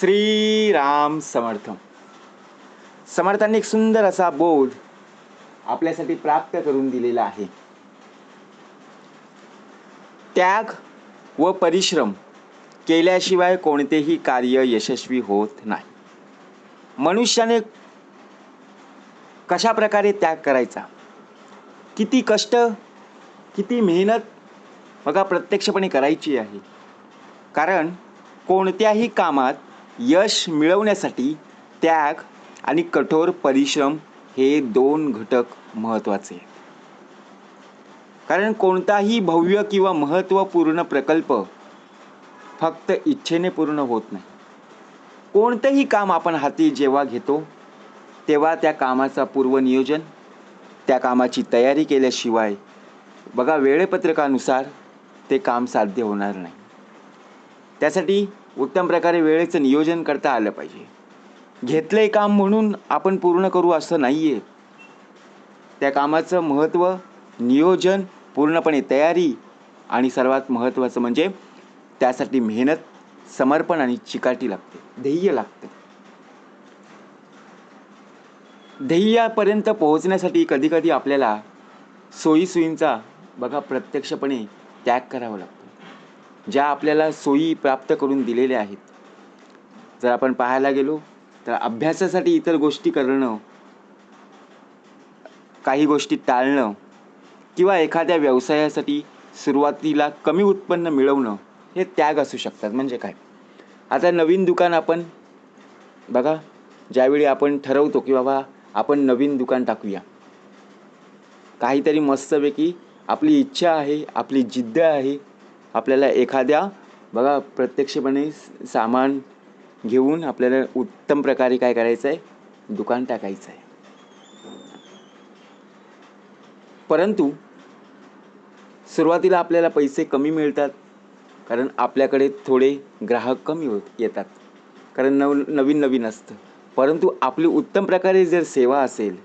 श्रीराम समर्थ समर्थांनी एक सुंदर असा बोध आपल्यासाठी प्राप्त करून दिलेला आहे. त्याग व परिश्रम केल्याशिवाय कोणतेही कार्य यशस्वी होत नाही. मनुष्याने कशा प्रकारे त्याग करायचा? किती कष्ट किती मेहनत बघा प्रत्यक्षपणे करायची आहे. कारण कोणत्याही कामात यश मिळवण्यासाठी त्याग आणि कठोर परिश्रम हे दोन घटक महत्त्वाचे आहेत. कारण कोणताही भव्य किंवा महत्त्वपूर्ण प्रकल्प फक्त इच्छेने पूर्ण होत नाही. कोणतंही काम आपण हाती जेव्हा घेतो तेव्हा त्या कामाचा पूर्वनियोजन त्या कामाची तयारी केल्याशिवाय बघा वेळेपत्रकानुसार ते काम साध्य होणार नाही. त्यासाठी उत्तम प्रकारे वेळेचं नियोजन करता आलं पाहिजे. घेतलंय काम म्हणून आपण पूर्ण करू असं नाही आहे त्या कामाचं महत्त्व नियोजन पूर्णपणे तयारी आणि सर्वात महत्त्वाचं म्हणजे त्यासाठी मेहनत समर्पण आणि चिकाटी लागते. ध्येय लागते. ध्येयापर्यंत पोहोचण्यासाठी कधीकधी आपल्याला सोयीसोयींचा बघा प्रत्यक्षपणे त्याग करावा लागतो. ज्या आपल्याला सोयी प्राप्त करून दिलेल्या आहेत. जर आपण पाहायला गेलो तर अभ्यासासाठी इतर गोष्टी करणं काही गोष्टी टाळणं किंवा एखाद्या व्यवसायासाठी सुरुवातीला कमी उत्पन्न मिळवणं हे त्याग असू शकतात. म्हणजे काय? आता नवीन दुकान आपण बघा ज्यावेळी आपण ठरवतो की बाबा आपण नवीन दुकान टाकूया. काहीतरी मस्तपैकी आपली इच्छा आहे आपली जिद्द आहे आपल्याला एखाद्या बघा प्रत्यक्षपणे सामान घेऊन आपल्याला उत्तम प्रकारे काय करायचं आहे दुकान टाकायचं आहे परंतु सुरुवातीला आपल्याला पैसे कमी मिळतात कारण आपल्याकडे थोडे ग्राहक कमी होत येतात कारण नव नवीन नवीन असतं. परंतु आपली उत्तम प्रकारे जर सेवा असेल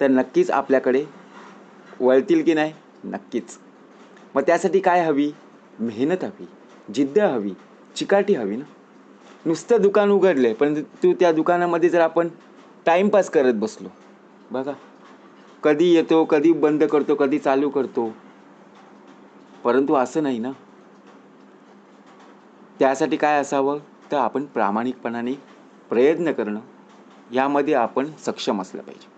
तर नक्कीच आपल्याकडे वळतील की नाही? नक्कीच. मग त्यासाठी काय हवी? मेहनत हवी जिद्द हवी चिकाटी हवी ना? नुसतं दुकान उघडलं आहे परंतु तू त्या दुकानामध्ये जर आपण टाईमपास करत बसलो बघा. कधी येतो कधी बंद करतो कधी चालू करतो. परंतु असं नाही ना? त्यासाठी काय असावं? तर आपण प्रामाणिकपणाने प्रयत्न करणं. यामध्ये आपण सक्षम असलं पाहिजे.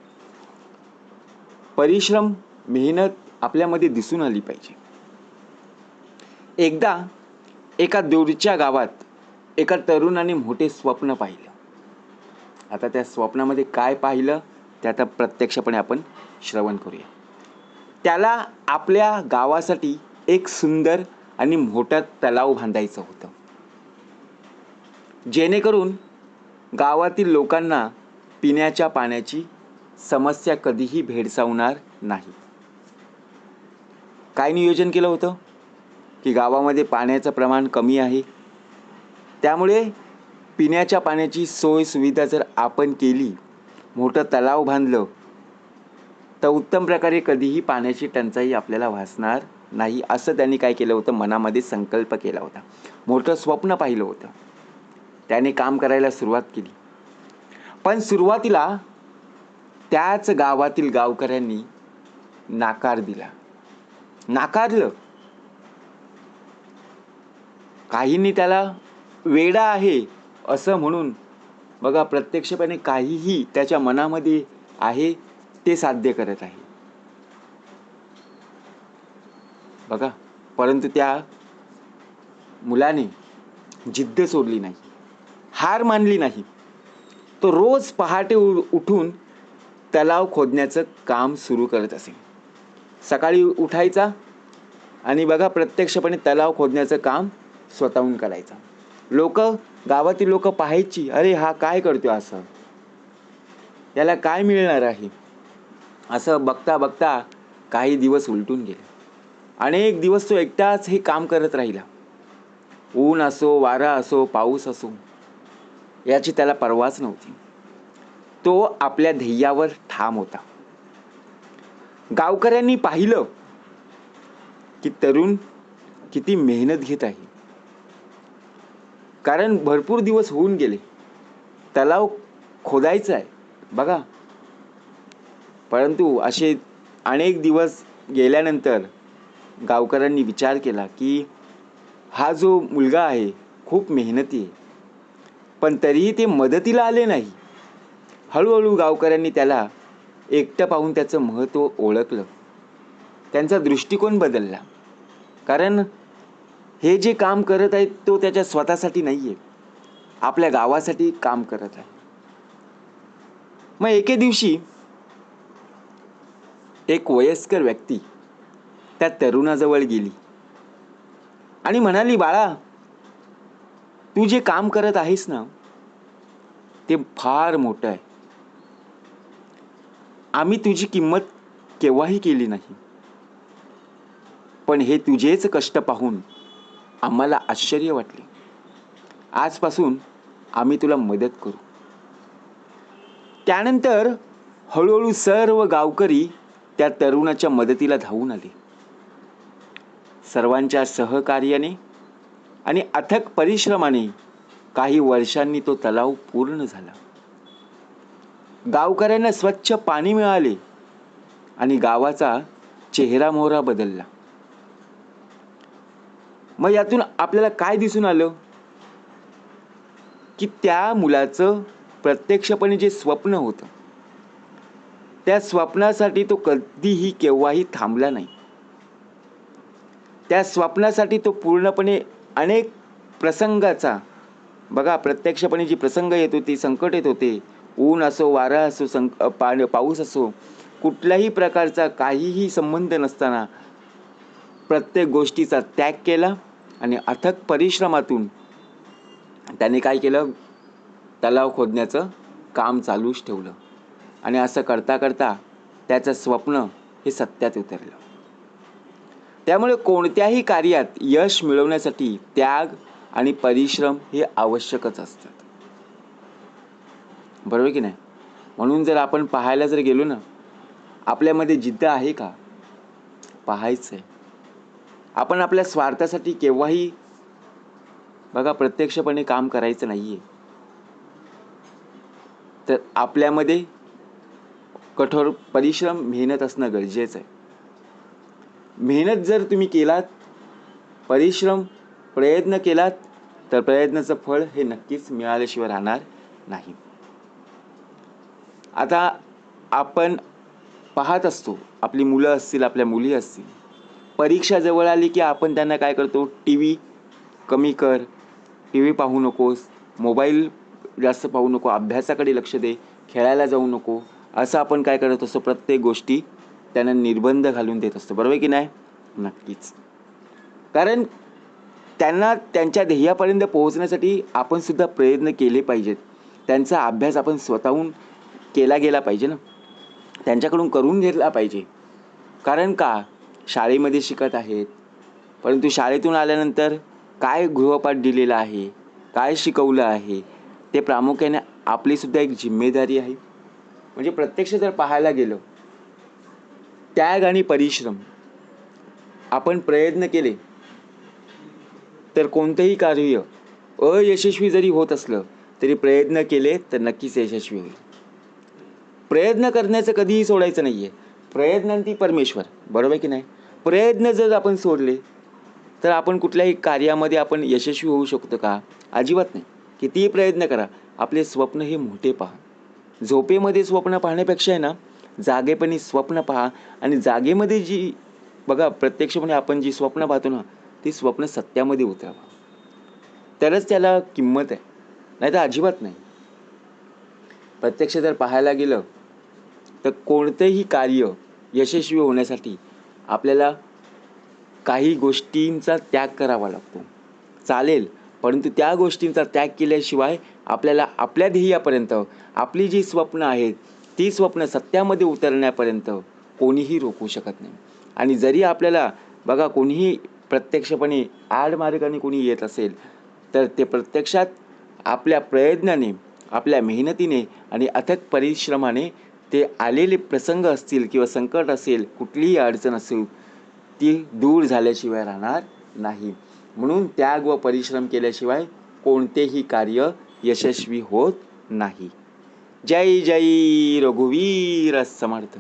परिश्रम मेहनत आपल्यामध्ये दिसून आली पाहिजे. एकदा एका दूरच्या गावात एका तरुणाने मोठे स्वप्न पाहिलं. आता त्या स्वप्नामध्ये काय पाहिलं ते आता प्रत्यक्षपणे आपण श्रवण करूया. त्याला आपल्या गावासाठी एक सुंदर आणि मोठा तलाव बांधायचं होतं. जेणेकरून गावातील लोकांना पिण्याच्या पाण्याची समस्या कधीही भेडसावणार नाही. काय नियोजन केलं होतं? की गावामध्ये पाण्याचं प्रमाण कमी आहे. त्यामुळे पिण्याच्या पाण्याची सोय सुविधा जर आपण केली मोठं तलाव बांधलं तर उत्तम प्रकारे कधीही पाण्याची टंचाई आपल्याला भासणार नाही असं त्यांनी काय केलं होतं? मनामध्ये संकल्प केला होता. मोठं स्वप्न पाहिलं होतं. त्याने काम करायला सुरुवात केली. पण सुरुवातीला त्याच गावातील गावकऱ्यांनी नाकार दिला. नाकारलं. काहींनी त्याला वेडा आहे असं म्हणून बघा प्रत्यक्षपणे काहीही त्याच्या मनामध्ये आहे ते साध्य करत आहे. बघा परंतु त्या मुलाने जिद्द सोडली नाही हार मानली नाही. तो रोज पहाटे उ- उठून तलाव खोदण्याचं काम सुरू करत असे. सकाळी उठायचा आणि बघा प्रत्यक्षपणे तलाव खोदण्याचं काम स्वतःहून करायचा. लोक गावातील लोक पाहायची अरे हा काय करतो असं? याला काय मिळणार आहे? असं बघता बघता काही दिवस उलटून गेले. अनेक दिवस तो एकटाच हे काम करत राहिला. ऊन असो वारा असो पाऊस असो याची त्याला परवाच नव्हती. तो आपल्या ध्येयावर ठाम होता. गावकऱ्यांनी पाहिलं की तरुण किती मेहनत घेत आहे. कारण भरपूर दिवस होऊन गेले. तलाव खोदायचा आहे. बघा. परंतु असे अनेक दिवस गेल्यानंतर गावकऱ्यांनी विचार केला की हा जो मुलगा आहे खूप मेहनती आहे. पण तरीही ते मदतीला आले नाही. हळूहळू गावकऱ्यांनी त्याला एकटं पाहून त्याचं महत्त्व ओळखलं. त्यांचा दृष्टिकोन बदलला. कारण हे जे काम करत आहेत तो त्याच्या स्वतःसाठी नाही आहे आपल्या गावासाठी काम करत आहे. मग एके दिवशी एक वयस्कर व्यक्ती त्या तरुणाजवळ गेली आणि म्हणाली बाळा तू जे काम करत आहेस ना ते फार मोठं आहे. आम्ही तुझी किंमत केव्हाही केली नाही. पण हे तुझेच कष्ट पाहून आम्हाला आश्चर्य वाटले. आजपासून आम्ही तुला मदत करू. त्यानंतर हळूहळू सर्व गावकरी त्या तरुणाच्या मदतीला धावून आले. सर्वांच्या सहकार्याने आणि अथक परिश्रमाने काही वर्षांनी तो तलाव पूर्ण झाला. गावकऱ्यांना स्वच्छ पाणी मिळाले आणि गावाचा चेहरा मोहरा बदलला. मग यातून आपल्याला काय दिसून आलं? की त्या मुलाचं प्रत्यक्षपणे जे स्वप्न होतं त्या स्वप्नासाठी तो कधीही केव्हाही थांबला नाही. त्या स्वप्नासाठी तो पूर्णपणे अनेक प्रसंगाचा बघा प्रत्यक्षपणे जी प्रसंग येत होती संकट येत होते ऊन असो वारा असो संक पाण पाऊस असो कुठल्याही प्रकारचा काहीही संबंध नसताना प्रत्येक गोष्टीचा त्याग केला. आणि अथक परिश्रमातून त्याने काय केलं? तलाव खोदण्याचं काम चालूच ठेवलं. आणि असं करता करता त्याचं स्वप्न हे सत्यात उतरलं. त्यामुळे कोणत्याही कार्यात यश मिळवण्यासाठी त्याग आणि परिश्रम हे आवश्यकच असतात. बरोबर की नाही? म्हणून जर आपण पाहायला जर गेलो ना आपल्यामध्ये जिद्द आहे का? पाहायचं आहे आपण आपल्या स्वार्थासाठी केव्हाही बघा प्रत्यक्षपणे काम करायचं नाही आहे तर आपल्यामध्ये कठोर परिश्रम मेहनत असणं गरजेचं आहे. मेहनत जर तुम्ही केलात परिश्रम प्रयत्न केलात तर प्रयत्नाचं फळ हे नक्कीच मिळाल्याशिवाय राहणार नाही. आता आपण पाहत असतो आपली मुलं असतील आपल्या मुली असतील परीक्षा जवळ आली की आपण त्यांना काय करतो? टी व्ही कमी कर. टी व्ही पाहू नकोस. मोबाईल जास्त पाहू नको. अभ्यासाकडे लक्ष दे. खेळायला जाऊ नको. असं आपण काय करत असतो? प्रत्येक गोष्टी त्यांना निर्बंध घालून देत असतो. बरोबर की नाही? नक्कीच. कारण त्यांना त्यांच्या ध्येयापर्यंत पोहोचण्यासाठी आपण सुद्धा प्रयत्न केले पाहिजेत. त्यांचा अभ्यास आपण स्वतःहून केला गेला पाहिजे ना? त्यांच्याकडून करून घेतला पाहिजे. कारण का? शाळेमध्ये शिकत आहेत. परंतु शाळेतून आल्यानंतर काय गृहपाठ दिलेला आहे? काय शिकवलं आहे? ते प्रामुख्याने आपलीसुद्धा एक जिम्मेदारी आहे. म्हणजे प्रत्यक्ष जर पाहायला गेलं त्याग आणि परिश्रम आपण प्रयत्न केले तर कोणतंही कार्य अयशस्वी जरी होत असलं तरी प्रयत्न केले तर नक्कीच यशस्वी होईल. प्रयत्न करण्याचं कधीही सोडायचं नाही आहे प्रयत्नांती परमेश्वर बरोबर की नाही? प्रयत्न जर आपण सोडले तर आपण कुठल्याही कार्यामध्ये आपण यशस्वी होऊ शकतो का? अजिबात नाही. कितीही प्रयत्न करा आपले स्वप्न हे मोठे पहा. झोपेमध्ये स्वप्न पाहण्यापेक्षा आहे ना जागेपणी स्वप्न पहा. आणि जागेमध्ये जी बघा प्रत्यक्षपणे आपण जी स्वप्न पाहतो ना ती स्वप्न सत्यामध्ये उतरावा. तरच त्याला किंमत आहे. नाही तर अजिबात नाही. प्रत्यक्ष जर पाहायला गेलं तर कोणतंही कार्य यशस्वी होण्यासाठी आपल्याला काही गोष्टींचा त्याग करावा लागतो. चालेल परंतु त्या गोष्टींचा त्याग केल्याशिवाय आपल्याला आपल्या ध्येयापर्यंत आपली जी स्वप्न आहेत ती स्वप्न सत्यामध्ये उतरण्यापर्यंत कोणीही रोखू शकत नाही. आणि जरी आपल्याला बघा कोणीही प्रत्यक्षपणे आडमार्गाने कोणी येत असेल तर ते प्रत्यक्षात आपल्या प्रयत्नाने आपल्या मेहनतीने आणि अथक परिश्रमाने ते आलेले प्रसंग असतील किंवा संकट असेल कुठलीही अडचण असेल ती दूर झाल्याशिवाय राहणार नाही. म्हणून त्याग व परिश्रम केल्याशिवाय कोणतेही कार्य यशस्वी होत नाही. जय जय रघुवीर समर्थ.